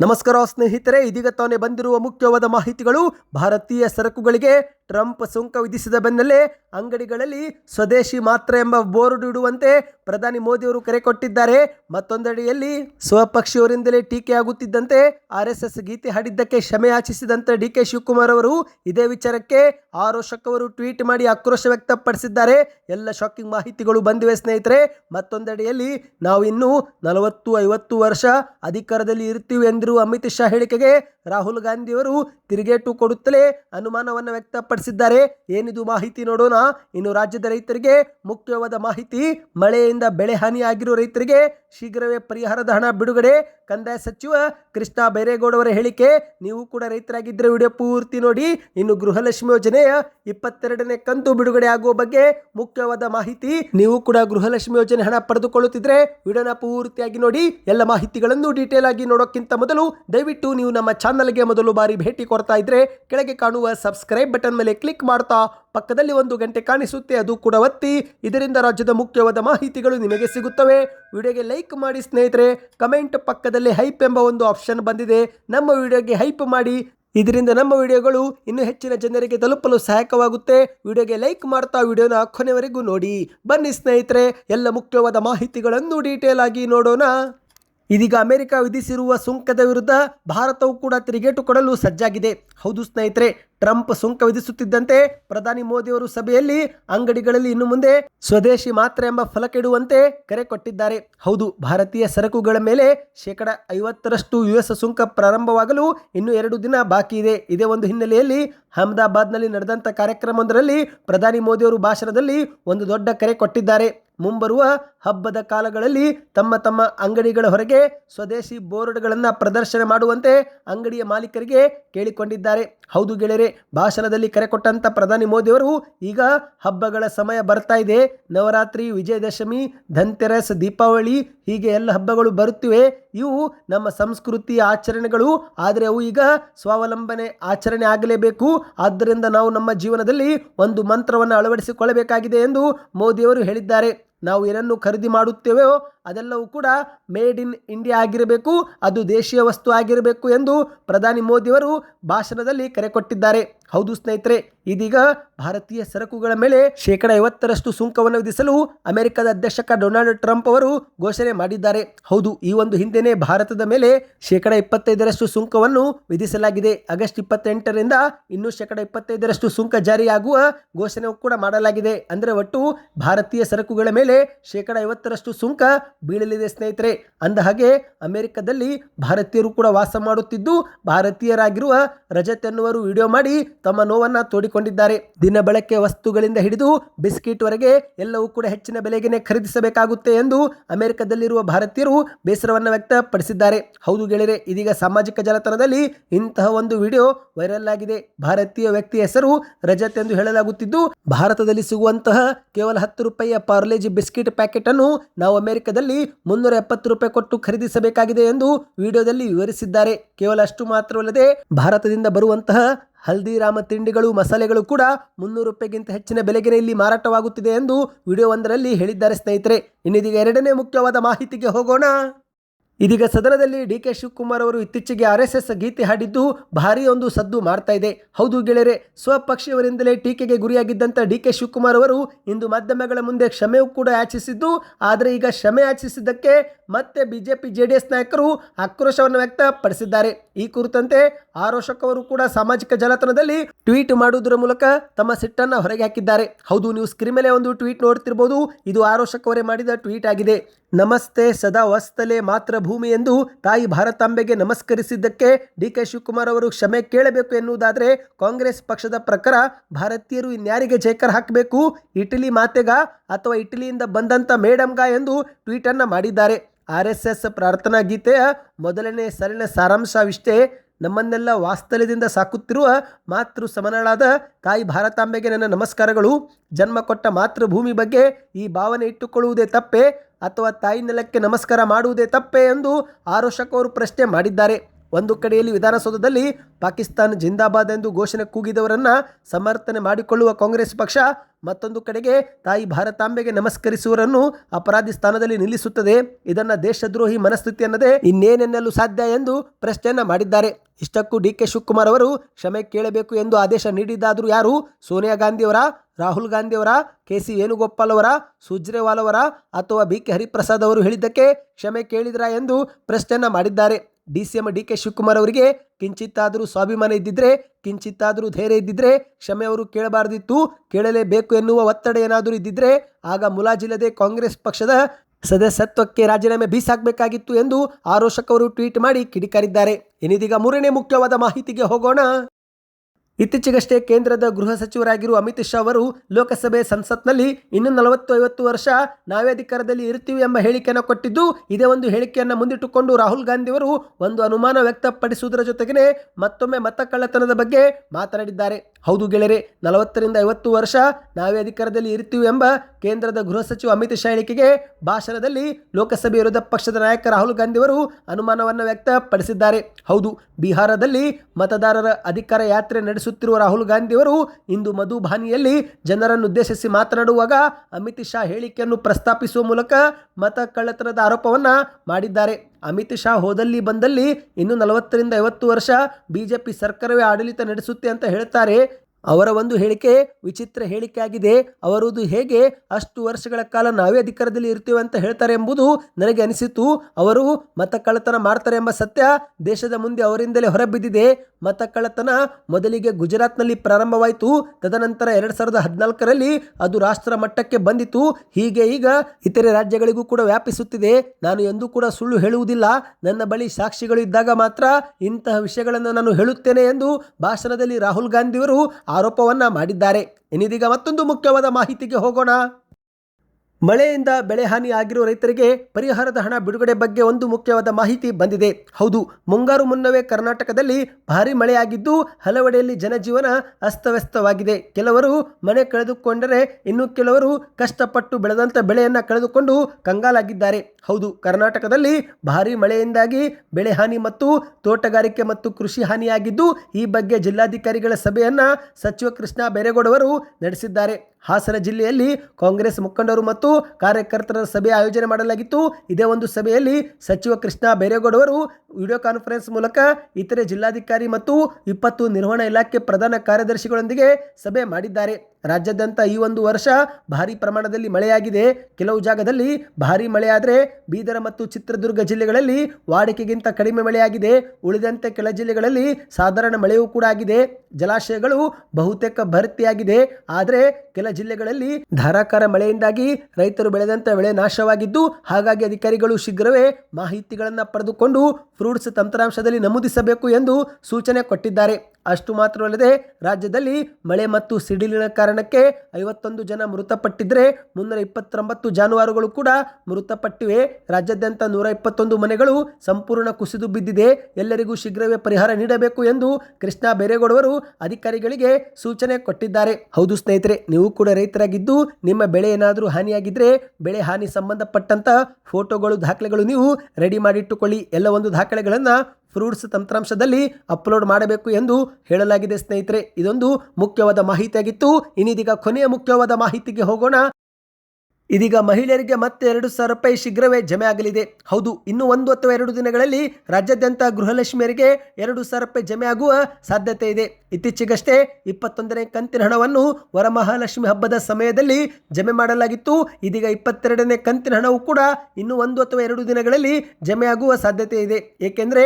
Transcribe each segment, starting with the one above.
ನಮಸ್ಕಾರ ಸ್ನೇಹಿತರೆ ಇದೀಗ ತಾನೇ ಬಂದಿರುವ ಮುಖ್ಯವಾದ ಮಾಹಿತಿಗಳು. ಭಾರತೀಯ ಸರಕುಗಳಿಗೆ ಟ್ರಂಪ್ ಸುಂಕ ವಿಧಿಸಿದ ಬೆನ್ನಲ್ಲೇ ಅಂಗಡಿಗಳಲ್ಲಿ ಸ್ವದೇಶಿ ಮಾತ್ರ ಎಂಬ ಬೋರ್ಡ್ ಇಡುವಂತೆ ಪ್ರಧಾನಿ ಮೋದಿಯವರು ಕರೆ ಕೊಟ್ಟಿದ್ದಾರೆ. ಮತ್ತೊಂದೆಡೆಯಲ್ಲಿ ಸ್ವಪಕ್ಷಿಯವರಿಂದಲೇ ಟೀಕೆಯಾಗುತ್ತಿದ್ದಂತೆ ಆರ್ ಎಸ್ ಗೀತೆ ಹಾಡಿದ್ದಕ್ಕೆ ಕ್ಷಮೆ ಯಾಚಿಸಿದಂತೆ ಡಿ ಕೆ ಶಿವಕುಮಾರ್ ಅವರು ಇದೇ ವಿಚಾರಕ್ಕೆ ಆರೋಶಕ್ ಅವರು ಟ್ವೀಟ್ ಮಾಡಿ ಆಕ್ರೋಶ ವ್ಯಕ್ತಪಡಿಸಿದ್ದಾರೆ. ಎಲ್ಲ ಶಾಕಿಂಗ್ ಮಾಹಿತಿಗಳು ಬಂದಿವೆ ಸ್ನೇಹಿತರೆ. ಮತ್ತೊಂದೆಡೆಯಲ್ಲಿ ನಾವು ಇನ್ನೂ ನಲವತ್ತು ಐವತ್ತು ವರ್ಷ ಅಧಿಕಾರದಲ್ಲಿ ಇರ್ತೀವಿ ಎಂದಿರುವ ಅಮಿತ್ ಶಾ ಹೇಳಿಕೆಗೆ ರಾಹುಲ್ ಗಾಂಧಿಯವರು ತಿರುಗೇಟು ಕೊಡುತ್ತಲೇ ಅನುಮಾನವನ್ನು ವ್ಯಕ್ತಪಡಿಸಿದ್ದಾರೆ. ಏನಿದು ಮಾಹಿತಿ ನೋಡೋಣ. ಇನ್ನು ರಾಜ್ಯದ ರೈತರಿಗೆ ಮುಖ್ಯವಾದ ಮಾಹಿತಿ, ಮಳೆಯಿಂದ ಬೆಳೆ ಹಾನಿಯಾಗಿರುವ ರೈತರಿಗೆ ಶೀಘ್ರವೇ ಪರಿಹಾರದ ಹಣ ಬಿಡುಗಡೆ. ಕಂದಾಯ ಸಚಿವ ಕೃಷ್ಣ ಬೈರೇಗೌಡವರ ಹೇಳಿಕೆ, ನೀವು ಕೂಡ ರೈತರಾಗಿದ್ದರೆ ವಿಡಿಯೋ ಪೂರ್ತಿ ನೋಡಿ. ಇನ್ನು ಗೃಹಲಕ್ಷ್ಮಿ ಯೋಜನೆಯ ಇಪ್ಪತ್ತೆರಡನೇ ಕಂತು ಬಿಡುಗಡೆ ಆಗುವ ಬಗ್ಗೆ ಮುಖ್ಯವಾದ ಮಾಹಿತಿ, ನೀವು ಕೂಡ ಗೃಹಲಕ್ಷ್ಮಿ ಯೋಜನೆ ಹಣ ಪಡೆದುಕೊಳ್ಳುತ್ತಿದ್ರೆ ವಿಡಿಯೋನ ಪೂರ್ತಿಯಾಗಿ ನೋಡಿ. ಎಲ್ಲ ಮಾಹಿತಿಗಳನ್ನು ಡೀಟೇಲ್ ಆಗಿ ನೋಡೋಕ್ಕಿಂತ ಮೊದಲು ದಯವಿಟ್ಟು ನೀವು ನಮ್ಮ ಚಾನಲ್ಗೆ ಮೊದಲು ಬಾರಿ ಭೇಟಿ ಕೊಡ್ತಾ ಇದ್ರೆ ಕೆಳಗೆ ಕಾಣುವ ಸಬ್ಸ್ಕ್ರೈಬ್ ಬಟನ್ ಮೇಲೆ ಕ್ಲಿಕ್ ಮಾಡ್ತಾ ಪಕ್ಕದಲ್ಲಿ ಒಂದು ಗಂಟೆ ಕಾಣಿಸುತ್ತೆ, ಅದು ಕೂಡ ಒತ್ತಿ. ಇದರಿಂದ ರಾಜ್ಯದ ಮುಖ್ಯವಾದ ಮಾಹಿತಿಗಳು ನಿಮಗೆ ಸಿಗುತ್ತವೆ. ವಿಡಿಯೋಗೆ ಲೈಕ್ ಮಾಡಿ ಸ್ನೇಹಿತರೆ, ಕಮೆಂಟ್ ಪಕ್ಕದಲ್ಲಿ ಹೈಪ್ ಎಂಬ ಒಂದು ಆಪ್ಷನ್ ಬಂದಿದೆ. ನಮ್ಮ ವಿಡಿಯೋಗೆ ಹೈಪ್ ಮಾಡಿ. ಇದರಿಂದ ನಮ್ಮ ವಿಡಿಯೋಗಳು ಇನ್ನೂ ಹೆಚ್ಚಿನ ಜನರಿಗೆ ತಲುಪಲು ಸಹಾಯಕವಾಗುತ್ತೆ. ವಿಡಿಯೋಗೆ ಲೈಕ್ ಮಾಡ್ತಾ ವಿಡಿಯೋನ ಕೊನೆವರೆಗೂ ನೋಡಿ. ಬನ್ನಿ ಸ್ನೇಹಿತರೆ, ಎಲ್ಲ ಮುಖ್ಯವಾದ ಮಾಹಿತಿಗಳನ್ನು ಡೀಟೇಲ್ ಆಗಿ ನೋಡೋಣ. ಇದೀಗ ಅಮೆರಿಕ ವಿಧಿಸಿರುವ ಸುಂಕದ ವಿರುದ್ಧ ಭಾರತವು ಕೂಡ ತಿರುಗೇಟು ಕೊಡಲು ಸಜ್ಜಾಗಿದೆ. ಹೌದು ಸ್ನೇಹಿತರೆ, ಟ್ರಂಪ್ ಸುಂಕ ವಿಧಿಸುತ್ತಿದ್ದಂತೆ ಪ್ರಧಾನಿ ಮೋದಿಯವರು ಸಭೆಯಲ್ಲಿ ಅಂಗಡಿಗಳಲ್ಲಿ ಇನ್ನು ಮುಂದೆ ಸ್ವದೇಶಿ ಮಾತ್ರ ಎಂಬ ಫಲಕ ಇಡುವಂತೆ ಕರೆ ಕೊಟ್ಟಿದ್ದಾರೆ. ಹೌದು, ಭಾರತೀಯ ಸರಕುಗಳ ಮೇಲೆ ಶೇಕಡ ಐವತ್ತರಷ್ಟು ಯು ಎಸ್ ಸುಂಕ ಪ್ರಾರಂಭವಾಗಲು ಇನ್ನು ಎರಡು ದಿನ ಬಾಕಿ ಇದೆ. ಇದೇ ಒಂದು ಹಿನ್ನೆಲೆಯಲ್ಲಿ ಅಹಮದಾಬಾದ್ನಲ್ಲಿ ನಡೆದಂಥ ಕಾರ್ಯಕ್ರಮವೊಂದರಲ್ಲಿ ಪ್ರಧಾನಿ ಮೋದಿಯವರು ಭಾಷಣದಲ್ಲಿ ಒಂದು ದೊಡ್ಡ ಕರೆ ಕೊಟ್ಟಿದ್ದಾರೆ. ಮುಂಬರುವ ಹಬ್ಬದ ಕಾಲಗಳಲ್ಲಿ ತಮ್ಮ ತಮ್ಮ ಅಂಗಡಿಗಳ ಹೊರಗೆ ಸ್ವದೇಶಿ ಬೋರ್ಡ್ಗಳನ್ನು ಪ್ರದರ್ಶನ ಮಾಡುವಂತೆ ಅಂಗಡಿಯ ಮಾಲೀಕರಿಗೆ ಕೇಳಿಕೊಂಡಿದ್ದಾರೆ. ಹೌದು ಗೆಳೆಯರೆ, ಭಾಷಣದಲ್ಲಿ ಕರೆ ಕೊಟ್ಟಂಥ ಪ್ರಧಾನಿ ಮೋದಿಯವರು ಈಗ ಹಬ್ಬಗಳ ಸಮಯ ಬರ್ತಾ ಇದೆ. ನವರಾತ್ರಿ, ವಿಜಯದಶಮಿ, ಧನ್ತೆರಸ್, ದೀಪಾವಳಿ ಹೀಗೆ ಎಲ್ಲ ಹಬ್ಬಗಳು ಬರುತ್ತಿವೆ. ಇವು ನಮ್ಮ ಸಂಸ್ಕೃತಿ ಆಚರಣೆಗಳು. ಆದರೆ ಅವು ಈಗ ಸ್ವಾವಲಂಬನೆ ಆಚರಣೆ ಆಗಲೇಬೇಕು. ಆದ್ದರಿಂದ ನಾವು ನಮ್ಮ ಜೀವನದಲ್ಲಿ ಒಂದು ಮಂತ್ರವನ್ನು ಅಳವಡಿಸಿಕೊಳ್ಳಬೇಕಾಗಿದೆ ಎಂದು ಮೋದಿಯವರು ಹೇಳಿದ್ದಾರೆ. ನಾವು ಏನನ್ನು ಖರೀದಿ ಮಾಡುತ್ತೇವೆಯೋ ಅದೆಲ್ಲವೂ ಕೂಡ ಮೇಡ್ ಇನ್ ಇಂಡಿಯಾ ಆಗಿರಬೇಕು, ಅದು ದೇಶೀಯ ವಸ್ತು ಆಗಿರಬೇಕು ಎಂದು ಪ್ರಧಾನಿ ಮೋದಿಯವರು ಭಾಷಣದಲ್ಲಿ ಕರೆ ಕೊಟ್ಟಿದ್ದಾರೆ. ಹೌದು ಸ್ನೇಹಿತರೆ, ಇದೀಗ ಭಾರತೀಯ ಸರಕುಗಳ ಮೇಲೆ ಶೇಕಡ ಐವತ್ತರಷ್ಟು ಸುಂಕವನ್ನು ವಿಧಿಸಲು ಅಮೆರಿಕದ ಅಧ್ಯಕ್ಷಕ ಡೊನಾಲ್ಡ್ ಟ್ರಂಪ್ ಅವರು ಘೋಷಣೆ ಮಾಡಿದ್ದಾರೆ. ಹೌದು, ಈ ಒಂದು ಹಿಂದೆನೇ ಭಾರತದ ಮೇಲೆ ಶೇಕಡ ಇಪ್ಪತ್ತೈದರಷ್ಟು ಸುಂಕವನ್ನು ವಿಧಿಸಲಾಗಿದೆ. ಆಗಸ್ಟ್ ಇಪ್ಪತ್ತೆಂಟರಿಂದ ಇನ್ನೂ ಶೇಕಡ ಇಪ್ಪತ್ತೈದರಷ್ಟು ಸುಂಕ ಜಾರಿಯಾಗುವ ಘೋಷಣೆ ಕೂಡ ಮಾಡಲಾಗಿದೆ. ಅಂದರೆ ಒಟ್ಟು ಭಾರತೀಯ ಸರಕುಗಳ ಮೇಲೆ ಶೇಕಡ ಐವತ್ತರಷ್ಟು ಸುಂಕ ಬೀಳಲಿದೆ ಸ್ನೇಹಿತರೆ. ಅಂದ ಹಾಗೆ ಅಮೆರಿಕದಲ್ಲಿ ಭಾರತೀಯರು ಕೂಡ ವಾಸ ಮಾಡುತ್ತಿದ್ದು, ಭಾರತೀಯರಾಗಿರುವ ರಜತ್ ಎನ್ನುವರು ವಿಡಿಯೋ ಮಾಡಿ ತಮ್ಮ ನೋವನ್ನು ತೋಡಿಕೊಂಡಿದ್ದಾರೆ. ದಿನ ಬಳಕೆ ವಸ್ತುಗಳಿಂದ ಹಿಡಿದು ಬಿಸ್ಕಿಟ್ ವರೆಗೆ ಎಲ್ಲವೂ ಕೂಡ ಹೆಚ್ಚಿನ ಬೆಲೆಗೆ ಖರೀದಿಸಬೇಕಾಗುತ್ತೆ ಎಂದು ಅಮೆರಿಕದಲ್ಲಿರುವ ಭಾರತೀಯರು ಬೇಸರವನ್ನು ವ್ಯಕ್ತಪಡಿಸಿದ್ದಾರೆ. ಹೌದು ಗೆಳೆಯರೆ, ಇದೀಗ ಸಾಮಾಜಿಕ ಜಾಲತಾಣದಲ್ಲಿ ಇಂತಹ ಒಂದು ವಿಡಿಯೋ ವೈರಲ್ ಆಗಿದೆ. ಭಾರತೀಯ ವ್ಯಕ್ತಿಯ ಹೆಸರು ರಜತ್ ಎಂದು ಹೇಳಲಾಗುತ್ತಿದ್ದು, ಭಾರತದಲ್ಲಿ ಸಿಗುವಂತಹ ಕೇವಲ ಹತ್ತು ರೂಪಾಯಿಯ ಪಾರ್ಲೇಜಿ ಬಿಸ್ಕಿಟ್ ಪ್ಯಾಕೆಟ್ ಅನ್ನು ನಾವು ಅಮೆರಿಕದಲ್ಲಿ ಮುನ್ನೂರ ಎಪ್ಪತ್ತು ರೂಪಾಯಿ ಕೊಟ್ಟು ಖರೀದಿಸಬೇಕಾಗಿದೆ ಎಂದು ವಿಡಿಯೋದಲ್ಲಿ ವಿವರಿಸಿದ್ದಾರೆ. ಕೇವಲ ಅಷ್ಟು ಮಾತ್ರವಲ್ಲದೆ, ಭಾರತದಿಂದ ಬರುವಂತಹ ಹಲ್ದಿರಾಮ ತಿಂಡಿಗಳು, ಮಸಾಲೆಗಳು ಕೂಡ ಮುನ್ನೂರು ರೂಪಾಯಿಗಿಂತ ಹೆಚ್ಚಿನ ಬೆಲೆಗೆ ಇಲ್ಲಿ ಮಾರಾಟವಾಗುತ್ತಿದೆ ಎಂದು ವಿಡಿಯೋ ಒಂದರಲ್ಲಿ ಹೇಳಿದ್ದಾರೆ ಸ್ನೇಹಿತರೆ. ಇನ್ನಿದೀಗ ಎರಡನೇ ಮುಖ್ಯವಾದ ಮಾಹಿತಿಗೆ ಹೋಗೋಣ. ಇದೀಗ ಸದನದಲ್ಲಿ ಡಿ ಕೆ ಶಿವಕುಮಾರ್ ಅವರು ಇತ್ತೀಚೆಗೆ ಆರ್ ಎಸ್ ಎಸ್ ಗೀತೆ ಹಾಡಿದ್ದು ಭಾರೀ ಒಂದು ಸದ್ದು ಮಾಡ್ತಾ ಇದೆ. ಹೌದು ಗೆಳೆಯರೆ, ಸ್ವಪಕ್ಷಿಯವರಿಂದಲೇ ಟೀಕೆಗೆ ಗುರಿಯಾಗಿದ್ದಂಥ ಡಿ ಕೆ ಶಿವಕುಮಾರ್ ಅವರು ಇಂದು ಮಾಧ್ಯಮಗಳ ಮುಂದೆ ಕ್ಷಮೆಯೂ ಕೂಡ ಯಾಚಿಸಿದ್ದು, ಆದರೆ ಈಗ ಕ್ಷಮೆ ಯಾಚಿಸಿದ್ದಕ್ಕೆ ಮತ್ತೆ ಬಿಜೆಪಿ ಜೆ ಡಿ ಎಸ್ ನಾಯಕರು ಆಕ್ರೋಶವನ್ನು ವ್ಯಕ್ತಪಡಿಸಿದ್ದಾರೆ. ಈ ಕುರಿತಂತೆ ಆರೋಶಕ್ ಅವರು ಕೂಡ ಸಾಮಾಜಿಕ ಜಾಲತಾಣದಲ್ಲಿ ಟ್ವೀಟ್ ಮಾಡುವುದರ ಮೂಲಕ ತಮ್ಮ ಸಿಟ್ಟನ್ನು ಹೊರಗೆ ಹಾಕಿದ್ದಾರೆ. ಹೌದು, ನೀವು ಸ್ಕ್ರೀನ್ ಮೇಲೆ ಒಂದು ಟ್ವೀಟ್ ನೋಡ್ತಿರ್ಬೋದು ಇದು ಆರೋಶಕ್ ಅವರೇ ಮಾಡಿದ ಟ್ವೀಟ್ ಆಗಿದೆ. ನಮಸ್ತೆ, ಸದಾ ವಸ್ತಲೆ ಮಾತ್ರ ಭೂಮಿ ಎಂದು ತಾಯಿ ಭಾರತಾಂಬೆಗೆ ನಮಸ್ಕರಿಸಿದ್ದಕ್ಕೆ ಡಿ ಕೆ ಶಿವಕುಮಾರ್ ಅವರು ಕ್ಷಮೆ ಕೇಳಬೇಕು ಎನ್ನುವುದಾದರೆ ಕಾಂಗ್ರೆಸ್ ಪಕ್ಷದ ಪ್ರಕಾರ ಭಾರತೀಯರು ಇನ್ಯಾರಿಗೆ ಜೇಕರ್ ಹಾಕಬೇಕು? ಇಟಲಿ ಮಾತೆಗ ಅಥವಾ ಇಟಲಿಯಿಂದ ಬಂದಂಥ ಮೇಡಮ್ಗ ಎಂದು ಟ್ವೀಟನ್ನು ಮಾಡಿದ್ದಾರೆ. ಆರ್ ಎಸ್ ಎಸ್ ಪ್ರಾರ್ಥನಾ ಗೀತೆಯ ಮೊದಲನೇ ಸರಳ ಸಾರಾಂಶವಿಷ್ಟೇ. ನಮ್ಮನ್ನೆಲ್ಲ ವಾಸ್ತಲ್ಯದಿಂದ ಸಾಕುತ್ತಿರುವ ಮಾತೃ ಸಮನಳಾದ ತಾಯಿ ಭಾರತಾಂಬೆಗೆ ನನ್ನ ನಮಸ್ಕಾರಗಳು. ಜನ್ಮ ಕೊಟ್ಟ ಮಾತೃಭೂಮಿ ಬಗ್ಗೆ ಈ ಭಾವನೆ ಇಟ್ಟುಕೊಳ್ಳುವುದೇ ತಪ್ಪೆ ಅಥವಾ ತಾಯಿ ನೆಲಕ್ಕೆ ನಮಸ್ಕಾರ ಮಾಡುವುದೇ ತಪ್ಪೆ ಎಂದು ಆರೋಷಕವರು ಪ್ರಶ್ನೆ ಮಾಡಿದ್ದಾರೆ. ಒಂದು ಕಡೆಯಲ್ಲಿ ವಿಧಾನಸೌಧದಲ್ಲಿ ಪಾಕಿಸ್ತಾನ ಜಿಂದಾಬಾದ್ ಎಂದು ಘೋಷಣೆ ಕೂಗಿದವರನ್ನ ಸಮರ್ಥನೆ ಮಾಡಿಕೊಳ್ಳುವ ಕಾಂಗ್ರೆಸ್ ಪಕ್ಷ ಮತ್ತೊಂದು ಕಡೆಗೆ ತಾಯಿ ಭಾರತಾಂಬೆಗೆ ನಮಸ್ಕರಿಸುವರನ್ನು ಅಪರಾಧಿ ಸ್ಥಾನದಲ್ಲಿ ನಿಲ್ಲಿಸುತ್ತದೆ. ಇದನ್ನ ದೇಶದ್ರೋಹಿ ಮನಸ್ಥಿತಿ ಅನ್ನದೇ ಇನ್ನೇನೆನ್ನಲು ಸಾಧ್ಯ ಎಂದು ಪ್ರಶ್ನೆಯನ್ನ ಮಾಡಿದ್ದಾರೆ. ಇಷ್ಟಕ್ಕೂ ಡಿ ಕೆ ಶಿವಕುಮಾರ್ ಅವರು ಕ್ಷಮೆ ಕೇಳಬೇಕು ಎಂದು ಆದೇಶ ನೀಡಿದ್ದಾದರೂ ಯಾರು? ಸೋನಿಯಾ ಗಾಂಧಿಯವರ ರಾಹುಲ್ ಗಾಂಧಿಯವರ ಕೆ ಸಿ ವೇಣುಗೋಪಾಲ್ ಅವರ ಸುಜ್ರೇವಾಲ್ ಅವರ ಅಥವಾ ಬಿ ಕೆ ಹರಿಪ್ರಸಾದ್ ಅವರು ಹೇಳಿದ್ದಕ್ಕೆ ಕ್ಷಮೆ ಕೇಳಿದ್ರಾ ಎಂದು ಪ್ರಶ್ನೆಯನ್ನ ಮಾಡಿದ್ದಾರೆ. D C M D K Shivakumar ಅವರಿಗೆ ಕಿಂಚಿತ್ತಾದರೂ ಸ್ವಾಭಿಮಾನ ಇದ್ದಿದ್ರೆ, ಕಿಂಚಿತ್ತಾದರೂ ಧೈರ್ಯ ಇದ್ದಿದ್ರೆ, ಕ್ಷಮೆ ಅವರು ಕೇಳಬಾರದಿತ್ತು, ಕೇಳಲೇಬೇಕು ಎನ್ನುವ ಒತ್ತಡ ಏನಾದರೂ ಇದ್ದಿದ್ರೆ, ಆಗ ಮುಲಾಜಿಲ್ಲದೆ ಕಾಂಗ್ರೆಸ್ ಪಕ್ಷದ ಸದಸ್ಯತ್ವಕ್ಕೆ ರಾಜೀನಾಮೆ ಬೀಸಾಕಬೇಕಾಗಿತ್ತು ಎಂದು ಆರೋಶಕ್ ಅವರು ಟ್ವೀಟ್ ಮಾಡಿ ಕಿಡಿಕಾರಿದ್ದಾರೆ. ಇನ್ನಿದೀಗ ಮೂರನೇ ಮುಖ್ಯವಾದ ಮಾಹಿತಿಗೆ ಹೋಗೋಣ. ಇತ್ತೀಚೆಗಷ್ಟೇ ಕೇಂದ್ರದ ಗೃಹ ಸಚಿವರಾಗಿರುವ ಅಮಿತ್ ಶಾ ಅವರು ಲೋಕಸಭೆ ಸಂಸತ್ನಲ್ಲಿ ಇನ್ನು ನಲವತ್ತು ಐವತ್ತು ವರ್ಷ ನಾವೇ ಅಧಿಕಾರದಲ್ಲಿ ಇರ್ತೀವಿ ಎಂಬ ಹೇಳಿಕೆಯನ್ನು ಕೊಟ್ಟಿದ್ದು, ಇದೇ ಒಂದು ಹೇಳಿಕೆಯನ್ನು ಮುಂದಿಟ್ಟುಕೊಂಡು ರಾಹುಲ್ ಗಾಂಧಿಯವರು ಒಂದು ಅನುಮಾನ ವ್ಯಕ್ತಪಡಿಸುವುದರ ಜೊತೆಗೆ ಮತ್ತೊಮ್ಮೆ ಮತ ಕಳ್ಳತನದ ಬಗ್ಗೆ ಮಾತನಾಡಿದ್ದಾರೆ. ಹೌದು ಗೆಳೆಯರೆ, ನಲವತ್ತರಿಂದ ಐವತ್ತು ವರ್ಷ ನಾವೇ ಅಧಿಕಾರದಲ್ಲಿ ಇರ್ತೀವಿ ಎಂಬ ಕೇಂದ್ರದ ಗೃಹ ಸಚಿವ ಅಮಿತ್ ಶಾ ಹೇಳಿಕೆಗೆ ಭಾಷಣದಲ್ಲಿ ಲೋಕಸಭೆ ವಿರೋಧ ಪಕ್ಷದ ನಾಯಕ ರಾಹುಲ್ ಗಾಂಧಿಯವರು ಅನುಮಾನವನ್ನು ವ್ಯಕ್ತಪಡಿಸಿದ್ದಾರೆ. ಹೌದು, ಬಿಹಾರದಲ್ಲಿ ಮತದಾರರ ಅಧಿಕಾರ ಯಾತ್ರೆ ನಡೆಸುತ್ತಿರುವ ರಾಹುಲ್ ಗಾಂಧಿಯವರು ಇಂದು ಮಧುಬಾನಿಯಲ್ಲಿ ಜನರನ್ನು ಉದ್ದೇಶಿಸಿ ಮಾತನಾಡುವಾಗ ಅಮಿತ್ ಶಾ ಹೇಳಿಕೆಯನ್ನು ಪ್ರಸ್ತಾಪಿಸುವ ಮೂಲಕ ಮತ ಕಳ್ಳತನದ ಆರೋಪವನ್ನು ಮಾಡಿದ್ದಾರೆ. ಅಮಿತ್ ಶಾ ಹೋದಲ್ಲಿ ಬಂದಲ್ಲಿ ಇನ್ನು ನಲವತ್ತರಿಂದ ಐವತ್ತು ವರ್ಷ ಬಿಜೆಪಿ ಸರ್ಕಾರವೇ ಆಡಳಿತ ನಡೆಸುತ್ತೆ ಅಂತ ಹೇಳ್ತಾರೆ. ಅವರ ಒಂದು ಹೇಳಿಕೆ ವಿಚಿತ್ರ ಹೇಳಿಕೆಯಾಗಿದೆ ಅವರದು ಹೇಗೆ ಅಷ್ಟು ವರ್ಷಗಳ ಕಾಲ ನಾವೇ ಅಧಿಕಾರದಲ್ಲಿ ಇರ್ತೀವಿ ಅಂತ ಹೇಳ್ತಾರೆ ಎಂಬುದು ನನಗೆ ಅನಿಸಿತು. ಅವರು ಮತ ಕಳ್ಳತನ ಮಾಡ್ತಾರೆ ಎಂಬ ಸತ್ಯ ದೇಶದ ಮುಂದೆ ಅವರಿಂದಲೇ ಹೊರಬಿದ್ದಿದೆ. ಮತ ಕಳ್ಳತನ ಮೊದಲಿಗೆ ಗುಜರಾತ್ನಲ್ಲಿ ಪ್ರಾರಂಭವಾಯಿತು. ತದನಂತರ ಎರಡು ಸಾವಿರದ ಹದಿನಾಲ್ಕರಲ್ಲಿ ಅದು ರಾಷ್ಟ್ರ ಮಟ್ಟಕ್ಕೆ ಬಂದಿತು. ಹೀಗೆ ಈಗ ಇತರೆ ರಾಜ್ಯಗಳಿಗೂ ಕೂಡ ವ್ಯಾಪಿಸುತ್ತಿದೆ. ನಾನು ಎಂದೂ ಕೂಡ ಸುಳ್ಳು ಹೇಳುವುದಿಲ್ಲ. ನನ್ನ ಬಳಿ ಸಾಕ್ಷಿಗಳು ಇದ್ದಾಗ ಮಾತ್ರ ಇಂತಹ ವಿಷಯಗಳನ್ನು ನಾನು ಹೇಳುತ್ತೇನೆ ಎಂದು ಭಾಷಣದಲ್ಲಿ ರಾಹುಲ್ ಗಾಂಧಿಯವರು ಆರೋಪವನ್ನ ಮಾಡಿದ್ದಾರೆ. ಇನ್ನಿದೀಗ ಮತ್ತೊಂದು ಮುಖ್ಯವಾದ ಮಾಹಿತಿಗೆ ಹೋಗೋಣ. ಮಳೆಯಿಂದ ಬೆಳೆ ಹಾನಿ ಆಗಿರುವ ರೈತರಿಗೆ ಪರಿಹಾರದ ಹಣ ಬಿಡುಗಡೆ ಬಗ್ಗೆ ಒಂದು ಮುಖ್ಯವಾದ ಮಾಹಿತಿ ಬಂದಿದೆ. ಹೌದು, ಮುಂಗಾರು ಮುನ್ನವೇ ಕರ್ನಾಟಕದಲ್ಲಿ ಭಾರಿ ಮಳೆಯಾಗಿದ್ದು ಹಲವೆಡೆಯಲ್ಲಿ ಜನಜೀವನ ಅಸ್ತವ್ಯಸ್ತವಾಗಿದೆ. ಕೆಲವರು ಮನೆ ಕಳೆದುಕೊಂಡರೆ ಇನ್ನು ಕೆಲವರು ಕಷ್ಟಪಟ್ಟು ಬೆಳೆದಂಥ ಬೆಳೆಯನ್ನು ಕಳೆದುಕೊಂಡು ಕಂಗಾಲಾಗಿದ್ದಾರೆ. ಹೌದು, ಕರ್ನಾಟಕದಲ್ಲಿ ಭಾರಿ ಮಳೆಯಿಂದಾಗಿ ಬೆಳೆ ಹಾನಿ ಮತ್ತು ತೋಟಗಾರಿಕೆ ಮತ್ತು ಕೃಷಿ ಹಾನಿಯಾಗಿದ್ದು ಈ ಬಗ್ಗೆ ಜಿಲ್ಲಾಧಿಕಾರಿಗಳ ಸಭೆಯನ್ನು ಸಚಿವ ಕೃಷ್ಣ ಬೈರೇಗೌಡವರು ನಡೆಸಿದ್ದಾರೆ. ಹಾಸನ ಜಿಲ್ಲೆಯಲ್ಲಿ ಕಾಂಗ್ರೆಸ್ ಮುಖಂಡರು ಮತ್ತು ಕಾರ್ಯಕರ್ತರ ಸಭೆ ಆಯೋಜನೆ ಮಾಡಲಾಗಿತ್ತು. ಇದೇ ಒಂದು ಸಭೆಯಲ್ಲಿ ಸಚಿವ ಕೃಷ್ಣ ಬೈರೇಗೌಡವರು ವಿಡಿಯೋ ಕಾನ್ಫರೆನ್ಸ್ ಮೂಲಕ ಇತರೆ ಜಿಲ್ಲಾಧಿಕಾರಿ ಮತ್ತು ವಿಪತ್ತು ನಿರ್ವಹಣಾ ಇಲಾಖೆ ಪ್ರಧಾನ ಕಾರ್ಯದರ್ಶಿಗಳೊಂದಿಗೆ ಸಭೆ ಮಾಡಿದ್ದಾರೆ. ರಾಜ್ಯಾದ್ಯಂತ ಈ ಒಂದು ವರ್ಷ ಭಾರಿ ಪ್ರಮಾಣದಲ್ಲಿ ಮಳೆಯಾಗಿದೆ. ಕೆಲವು ಜಾಗದಲ್ಲಿ ಭಾರಿ ಮಳೆಯಾದರೆ ಬೀದರ ಮತ್ತು ಚಿತ್ರದುರ್ಗ ಜಿಲ್ಲೆಗಳಲ್ಲಿ ವಾಡಿಕೆಗಿಂತ ಕಡಿಮೆ ಮಳೆಯಾಗಿದೆ. ಉಳಿದಂತೆ ಕೆಲ ಜಿಲ್ಲೆಗಳಲ್ಲಿ ಸಾಧಾರಣ ಮಳೆಯೂ ಕೂಡ ಆಗಿದೆ. ಜಲಾಶಯಗಳು ಬಹುತೇಕ ಭರ್ತಿಯಾಗಿದೆ. ಆದರೆ ಕೆಲ ಜಿಲ್ಲೆಗಳಲ್ಲಿ ಧಾರಾಕಾರ ಮಳೆಯಿಂದಾಗಿ ರೈತರು ಬೆಳೆದಂಥ ಬೆಳೆ ನಾಶವಾಗಿದ್ದು, ಹಾಗಾಗಿ ಅಧಿಕಾರಿಗಳು ಶೀಘ್ರವೇ ಮಾಹಿತಿಗಳನ್ನು ಪಡೆದುಕೊಂಡು ಫ್ರೂಟ್ಸ್ ತಂತ್ರಾಂಶದಲ್ಲಿ ನಮೂದಿಸಬೇಕು ಎಂದು ಸೂಚನೆ ಕೊಟ್ಟಿದ್ದಾರೆ. ಅಷ್ಟು ಮಾತ್ರವಲ್ಲದೆ ರಾಜ್ಯದಲ್ಲಿ ಮಳೆ ಮತ್ತು ಸಿಡಿಲಿನ ಕಾರಣಕ್ಕೆ ಐವತ್ತೊಂದು ಜನ ಮೃತಪಟ್ಟಿದ್ದರೆ ಮುನ್ನೂರ ಇಪ್ಪತ್ತೊಂಬತ್ತು ಜಾನುವಾರುಗಳು ಕೂಡ ಮೃತಪಟ್ಟಿವೆ. ರಾಜ್ಯಾದ್ಯಂತ ನೂರ ಇಪ್ಪತ್ತೊಂದು ಮನೆಗಳು ಸಂಪೂರ್ಣ ಕುಸಿದು ಬಿದ್ದಿದೆ. ಎಲ್ಲರಿಗೂ ಶೀಘ್ರವೇ ಪರಿಹಾರ ನೀಡಬೇಕು ಎಂದು ಕೃಷ್ಣ ಬೇರೇಗೌಡವರು ಅಧಿಕಾರಿಗಳಿಗೆ ಸೂಚನೆ ಕೊಟ್ಟಿದ್ದಾರೆ. ಹೌದು ಸ್ನೇಹಿತರೆ, ನೀವು ಕೂಡ ರೈತರಾಗಿದ್ದು ನಿಮ್ಮ ಬೆಳೆ ಏನಾದರೂ ಹಾನಿಯಾಗಿದ್ದರೆ ಬೆಳೆ ಹಾನಿ ಸಂಬಂಧಪಟ್ಟಂತ ಫೋಟೋಗಳು, ದಾಖಲೆಗಳು ನೀವು ರೆಡಿ ಮಾಡಿಟ್ಟುಕೊಳ್ಳಿ. ಎಲ್ಲ ಒಂದು ದಾಖಲೆಗಳನ್ನು ಫ್ರೂಟ್ಸ್ ತಂತ್ರಾಂಶದಲ್ಲಿ ಅಪ್ಲೋಡ್ ಮಾಡಬೇಕು ಎಂದು ಹೇಳಲಾಗಿದೆ ಸ್ನೇಹಿತರೆ, ಇದೊಂದು ಮುಖ್ಯವಾದ ಮಾಹಿತಿಯಾಗಿತ್ತು. ಇನ್ನಿದೀಗ ಕೊನೆಯ ಮುಖ್ಯವಾದ ಮಾಹಿತಿಗೆ ಹೋಗೋಣ. ಇದೀಗ ಮಹಿಳೆಯರಿಗೆ ಮತ್ತೆ ಎರಡು ಸಾವಿರ ರೂಪಾಯಿ ಶೀಘ್ರವೇ ಜಮೆ ಆಗಲಿದೆ. ಹೌದು, ಇನ್ನು ಒಂದು ಅಥವಾ ಎರಡು ದಿನಗಳಲ್ಲಿ ರಾಜ್ಯಾದ್ಯಂತ ಗೃಹಲಕ್ಷ್ಮಿಯರಿಗೆ ಎರಡು ಸಾವಿರ ರೂಪಾಯಿ ಜಮೆ ಆಗುವ ಸಾಧ್ಯತೆ ಇದೆ. ಇತ್ತೀಚೆಗಷ್ಟೇ ಇಪ್ಪತ್ತೊಂದನೇ ಕಂತಿನ ಹಣವನ್ನು ವರಮಹಾಲಕ್ಷ್ಮಿ ಹಬ್ಬದ ಸಮಯದಲ್ಲಿ ಜಮೆ ಮಾಡಲಾಗಿತ್ತು. ಇದೀಗ ಇಪ್ಪತ್ತೆರಡನೇ ಕಂತಿನ ಹಣವು ಕೂಡ ಇನ್ನು ಒಂದು ಅಥವಾ ಎರಡು ದಿನಗಳಲ್ಲಿ ಜಮೆ ಆಗುವ ಸಾಧ್ಯತೆ ಇದೆ. ಏಕೆಂದರೆ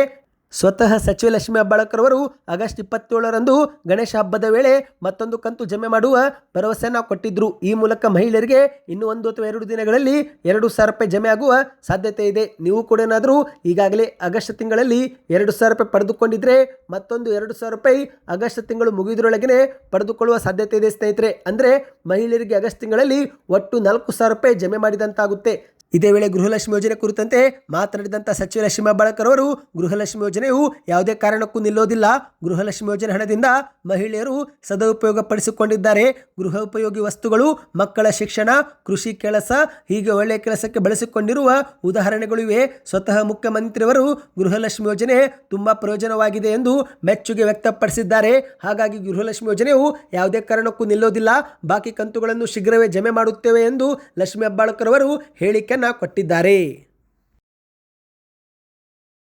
ಸ್ವತಃ ಸಚಿವ ಲಕ್ಷ್ಮಿ ಅಬ್ಬಾಳಕರ್ ಅವರು ಆಗಸ್ಟ್ ಇಪ್ಪತ್ತೇಳರಂದು ಗಣೇಶ ಹಬ್ಬದ ವೇಳೆ ಮತ್ತೊಂದು ಕಂತು ಜಮೆ ಮಾಡುವ ಭರವಸೆಯನ್ನು ಕೊಟ್ಟಿದ್ದರು ಈ ಮೂಲಕ ಮಹಿಳೆಯರಿಗೆ ಇನ್ನು ಒಂದು ಅಥವಾ ಎರಡು ದಿನಗಳಲ್ಲಿ ಎರಡು ಸಾವಿರ ರೂಪಾಯಿ ಜಮೆ ಆಗುವ ಸಾಧ್ಯತೆ ಇದೆ. ನೀವು ಕೂಡ ಏನಾದರೂ ಈಗಾಗಲೇ ಆಗಸ್ಟ್ ತಿಂಗಳಲ್ಲಿ ಎರಡು ಸಾವಿರ ರೂಪಾಯಿ ಪಡೆದುಕೊಂಡಿದ್ರೆ ಮತ್ತೊಂದು ಎರಡು ಸಾವಿರ ರೂಪಾಯಿ ಆಗಸ್ಟ್ ತಿಂಗಳು ಮುಗಿದ್ರೊಳಗನೆ ಪಡೆದುಕೊಳ್ಳುವ ಸಾಧ್ಯತೆ ಇದೆ ಸ್ನೇಹಿತರೆ. ಅಂದರೆ ಮಹಿಳೆಯರಿಗೆ ಆಗಸ್ಟ್ ತಿಂಗಳಲ್ಲಿ ಒಟ್ಟು ನಾಲ್ಕು ಸಾವಿರ ರೂಪಾಯಿ ಜಮೆ ಮಾಡಿದಂತಾಗುತ್ತೆ. ಇದೇ ವೇಳೆ ಗೃಹಲಕ್ಷ್ಮಿ ಯೋಜನೆ ಕುರಿತಂತೆ ಮಾತನಾಡಿದಂಥ ಸಚಿವ ಲಕ್ಷ್ಮೀ ಅವರು, ಗೃಹಲಕ್ಷ್ಮಿ ಯೋಜನೆಯು ಯಾವುದೇ ಕಾರಣಕ್ಕೂ ನಿಲ್ಲೋದಿಲ್ಲ. ಗೃಹಲಕ್ಷ್ಮಿ ಯೋಜನೆ ಹಣದಿಂದ ಮಹಿಳೆಯರು ಸದುಪಯೋಗ ಪಡಿಸಿಕೊಂಡಿದ್ದಾರೆ ಗೃಹ ಉಪಯೋಗಿ ವಸ್ತುಗಳು, ಮಕ್ಕಳ ಶಿಕ್ಷಣ, ಕೃಷಿ ಕೆಲಸ, ಹೀಗೆ ಒಳ್ಳೆಯ ಕೆಲಸಕ್ಕೆ ಬಳಸಿಕೊಂಡಿರುವ ಉದಾಹರಣೆಗಳಿವೆ ಸ್ವತಃ ಮುಖ್ಯಮಂತ್ರಿಯವರು ಗೃಹಲಕ್ಷ್ಮಿ ಯೋಜನೆ ತುಂಬಾ ಪ್ರಯೋಜನವಾಗಿದೆ ಎಂದು ಮೆಚ್ಚುಗೆ ವ್ಯಕ್ತಪಡಿಸಿದ್ದಾರೆ. ಹಾಗಾಗಿ ಗೃಹಲಕ್ಷ್ಮಿ ಯೋಜನೆಯು ಯಾವುದೇ ಕಾರಣಕ್ಕೂ ನಿಲ್ಲೋದಿಲ್ಲ. ಬಾಕಿ ಕಂತುಗಳನ್ನು ಶೀಘ್ರವೇ ಜಮೆ ಮಾಡುತ್ತೇವೆ ಎಂದು ಲಕ್ಷ್ಮೀ ಹೆಬ್ಬಾಳ್ಕರ್ ಅವರು ಹೇಳಿಕೆಯನ್ನ ಕೊಟ್ಟಿದ್ದಾರೆ.